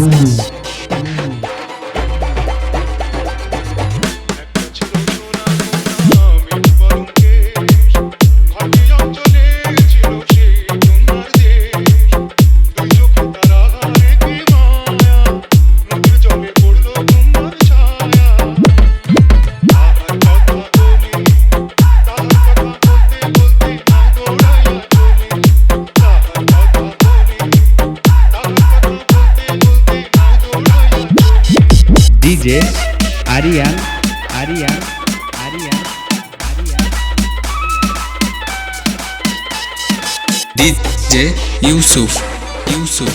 Mmm. DJ Arian Arian Arian Arian DJ Yusuf Yusuf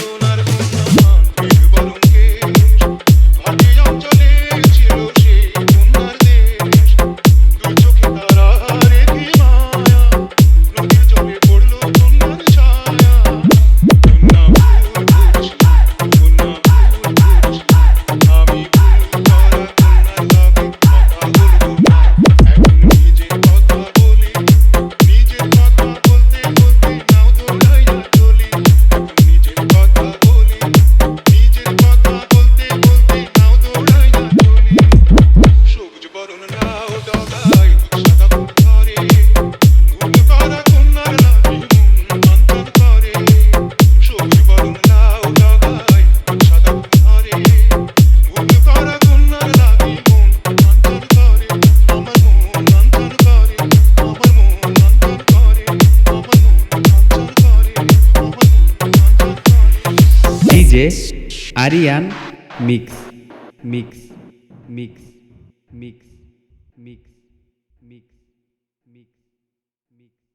সোনার Arian Arian Mix. Mix, mix, mix, mix, mix, mix, mix.